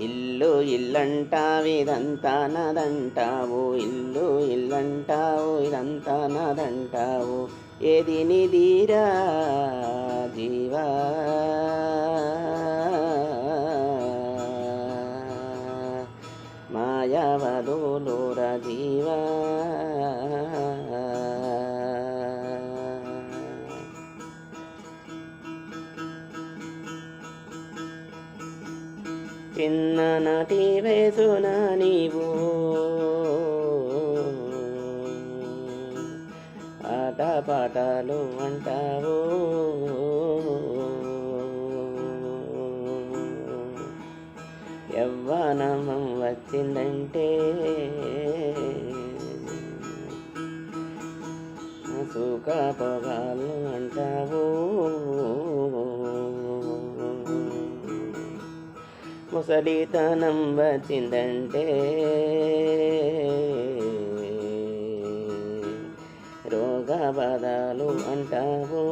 ఇల్లు ఇల్లంటావు ఇదంతా నాదంటావు. ఇల్లు ఇల్లంటావు ఇదంతా నాదంటావు. ఏది నిదిరా జీవా? మాయావధులుర జీవా. చిన్ననాటి వేసున నీవు. ఆటపాటలు అంటావు. యవ్వనమం వచ్చిందంటే సుఖ పొగా ముసలితనం వచ్చిందంటే రోగ అంటావు.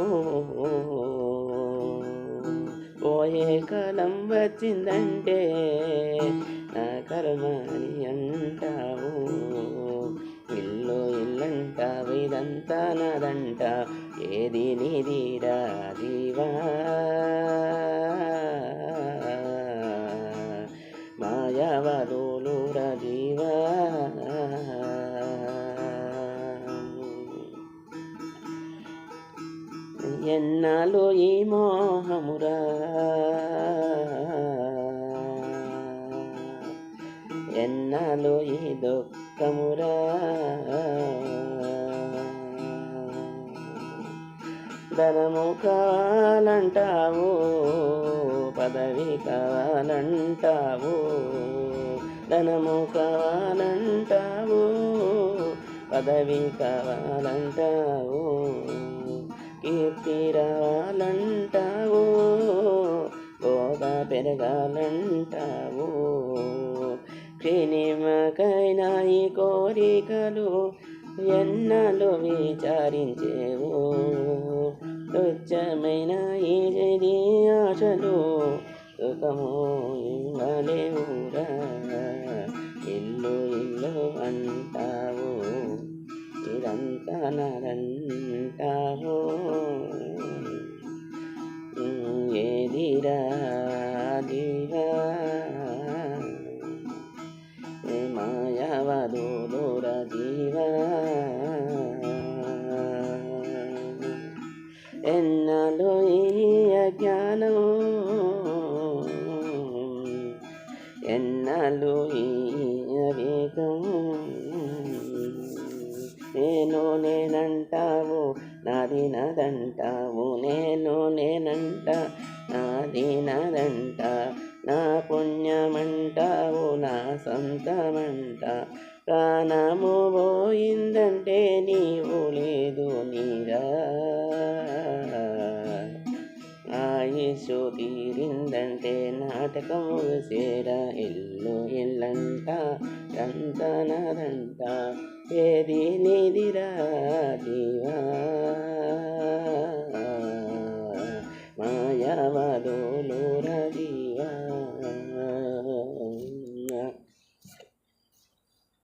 పోయే కాలం వచ్చిందంటే నా కర్మని అంటావు. ఇల్లు ఇల్లంటావు ఇదంతా నాదంట ఏది నీదిరా జీవా. మాయావధులు రజీవా ఎన్నాళ్ళు ఈ మోహమురా. ఎన్నాలో ఈ దుఃఖమురా. ధనము కావాలంటావు పదవి కావాలంటావు. ధనము కావాలంటావు పదవి కావాలంటావు కీర్తి రావాలంటావు బోధ పెరగాలంటావు. క్షీణిమకైనా ఈ కోరికలు ఎన్నలు విచారించేవు. తుచ్చమైన ఈ జడి ఆశలు సుఖము ఇవ్వలేవురా. ఇల్లు ఇల్లు అంటావు ఇదంతా నరంటావు. ఏదిరా దీవా మాయావధులుర జీవా ఎన్నలో ఈ అజ్ఞానం? ఎన్నలు ఈ నేను నేనంటావు నాది నాదంటావు నేను నేనంట నాది నాదంట నా పుణ్యమంటావు నా సొంతమంట. ప్రాణము పోయిందంటే నీవు లేదు నీరా ಶ್ರುತಿರಿಂದಂತೆ ನಾಟಕವು ಸೇರ ಎಲ್ಲೋ ಎಲ್ಲಂತ ದಂತನದಂತ ಏದಿ ನೀದಿರ ಜೀವ ಮಾಯವ ದೋಲೂರ